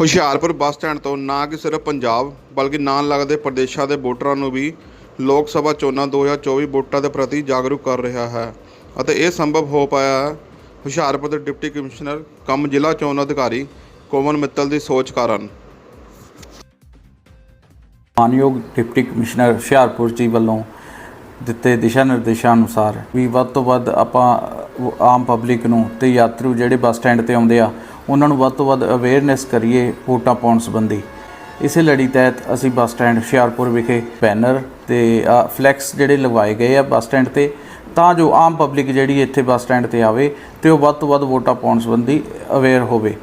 Hoshiarpur bus stand ਤੋਂ ਨਾ ਕਿ ਸਿਰਫ ਪੰਜਾਬ, ਬਲਕਿ ਨਾਲ ਲੱਗਦੇ ਪ੍ਰਦੇਸ਼ਾਂ ਦੇ ਵੋਟਰਾਂ ਨੂੰ ਵੀ ਲੋਕ ਸਭਾ ਚੋਣਾਂ 2024 ਵੋਟਾਂ ਦੇ ਪ੍ਰਤੀ ਜਾਗਰੂਕ ਕਰ ਰਿਹਾ ਹੈ। ਅਤੇ ਇਹ ਸੰਭਵ ਹੋ ਪਾਇਆ ਹੈ, ਹੁਸ਼ਿਆਰਪੁਰ ਦੇ ਡਿਪਟੀ ਕਮਿਸ਼ਨਰ, ਕਮ ਜ਼ਿਲ੍ਹਾ ਚੋਣ ਅਧਿਕਾਰੀ ਕੋਮਨ ਮਿੱਤਲ ਦੀ ਸੋਚ ਕਾਰਨ। ਮਾਨਯੋਗ ਡਿਪਟੀ ਕਮਿਸ਼ਨਰ ਹੁਸ਼ਿਆਰਪੁਰ ਜੀ ਵੱਲੋਂ ਦਿੱਤੇ ਦਿਸ਼ਾ ਨਿਰਦੇਸ਼ਾਂ ਅਨੁਸਾਰ ਵੀ ਵੱਧ ਤੋਂ ਵੱਧ ਆਪਾਂ ਆਮ ਪਬਲਿਕ ਨੂੰ ਤੇ ਯਾਤਰੂ ਜਿਹੜੇ ਬੱਸ ਸਟੈਂਡ ਤੇ ਆਉਂਦੇ ਆ ਉਹਨਾਂ ਨੂੰ ਵੱਧ ਤੋਂ ਵੱਧ ਅਵੇਅਰਨੈਸ ਕਰੀਏ ਵੋਟਾਂ ਪਾਉਣ ਸੰਬੰਧੀ। ਇਸੇ ਲੜੀ ਤਹਿਤ ਅਸੀਂ ਬੱਸ ਸਟੈਂਡ ਹੁਸ਼ਿਆਰਪੁਰ ਵਿਖੇ ਬੈਨਰ ਤੇ ਫਲੈਕਸ ਜਿਹੜੇ ਲਗਵਾਏ ਗਏ ਆ ਬੱਸ ਸਟੈਂਡ ਤੇ, ਤਾਂ ਜੋ ਆਮ ਪਬਲਿਕ ਜਿਹੜੀ ਇੱਥੇ ਬੱਸ ਸਟੈਂਡ ਤੇ ਆਵੇ ਤੇ ਉਹ ਵੱਧ ਤੋਂ ਵੱਧ ਵੋਟਾਂ ਪਾਉਣ ਸੰਬੰਧੀ ਅਵੇਅਰ ਹੋਵੇ।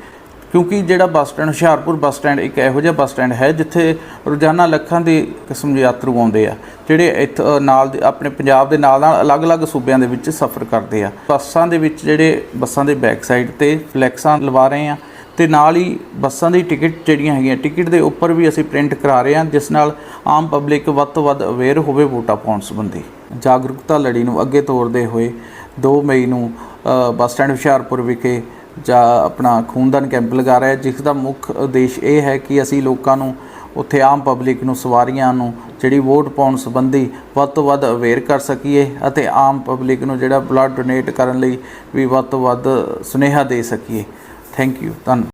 ਕਿਉਂਕਿ ਜਿਹੜਾ bus stand, Hoshiarpur bus stand ਇੱਕ ਇਹੋ ਜਿਹਾ ਬੱਸ ਸਟੈਂਡ ਹੈ ਜਿੱਥੇ ਰੋਜ਼ਾਨਾ ਲੱਖਾਂ ਦੇ ਕਿਸਮ ਦੇ ਯਾਤਰੂ ਆਉਂਦੇ ਆ, ਜਿਹੜੇ ਇੱਥ- ਨਾਲ ਦੇ ਆਪਣੇ ਪੰਜਾਬ ਦੇ ਨਾਲ ਨਾਲ ਅਲੱਗ-ਅਲੱਗ ਸੂਬਿਆਂ ਦੇ ਵਿੱਚ ਸਫ਼ਰ ਕਰਦੇ ਆ। ਬੱਸਾਂ ਦੇ ਵਿੱਚ ਜਿਹੜੇ ਬੱਸਾਂ ਦੇ ਬੈਕ ਸਾਈਡ ਤੇ ਫਲੈਕਸਾਂ ਲਵਾ ਰਹੇ ਆ ਤੇ ਨਾਲ ਹੀ ਬੱਸਾਂ ਦੀ ਟਿਕਟ ਜਿਹੜੀਆਂ ਹੈਗੀਆਂ, ਟਿਕਟ ਦੇ ਉੱਪਰ ਵੀ ਅਸੀਂ ਪ੍ਰਿੰਟ ਕਰਾ ਰਹੇ ਹਾਂ ਜਿਸ ਨਾਲ ਆਮ ਪਬਲਿਕ ਵੱਧ ਤੋਂ ਵੱਧ ਅਵੇਅਰ ਹੋਵੇ ਵੋਟਾਂ ਪਾਉਣ ਸੰਬੰਧੀ। ਜਾਗਰੂਕਤਾ ਲੜੀ ਨੂੰ ਅੱਗੇ ਤੋਰਦੇ ਹੋਏ 2 ਮਈ ਨੂੰ ਬੱਸ ਸਟੈਂਡ ਹੁਸ਼ਿਆਰਪੁਰ ਵਿਖੇ ਜਾਂ ਆਪਣਾ ਖੂਨਦਾਨ ਕੈਂਪ ਲਗਾ ਰਿਹਾ ਜਿਸ ਦਾ ਮੁੱਖ ਉਦੇਸ਼ ਇਹ ਹੈ ਕਿ ਅਸੀਂ ਲੋਕਾਂ ਨੂੰ, ਉੱਥੇ ਆਮ ਪਬਲਿਕ ਨੂੰ, ਸਵਾਰੀਆਂ ਨੂੰ, ਜਿਹੜੀ ਵੋਟ ਪਾਉਣ ਸੰਬੰਧੀ ਵੱਧ ਤੋਂ ਵੱਧ ਅਵੇਅਰ ਕਰ ਸਕੀਏ ਅਤੇ ਆਮ ਪਬਲਿਕ ਨੂੰ ਜਿਹੜਾ ਬਲੱਡ ਡੋਨੇਟ ਕਰਨ ਲਈ ਵੀ ਵੱਧ ਤੋਂ ਵੱਧ ਸੁਨੇਹਾ ਦੇ ਸਕੀਏ। ਥੈਂਕ ਯੂ ਧੰਨਵਾਦ।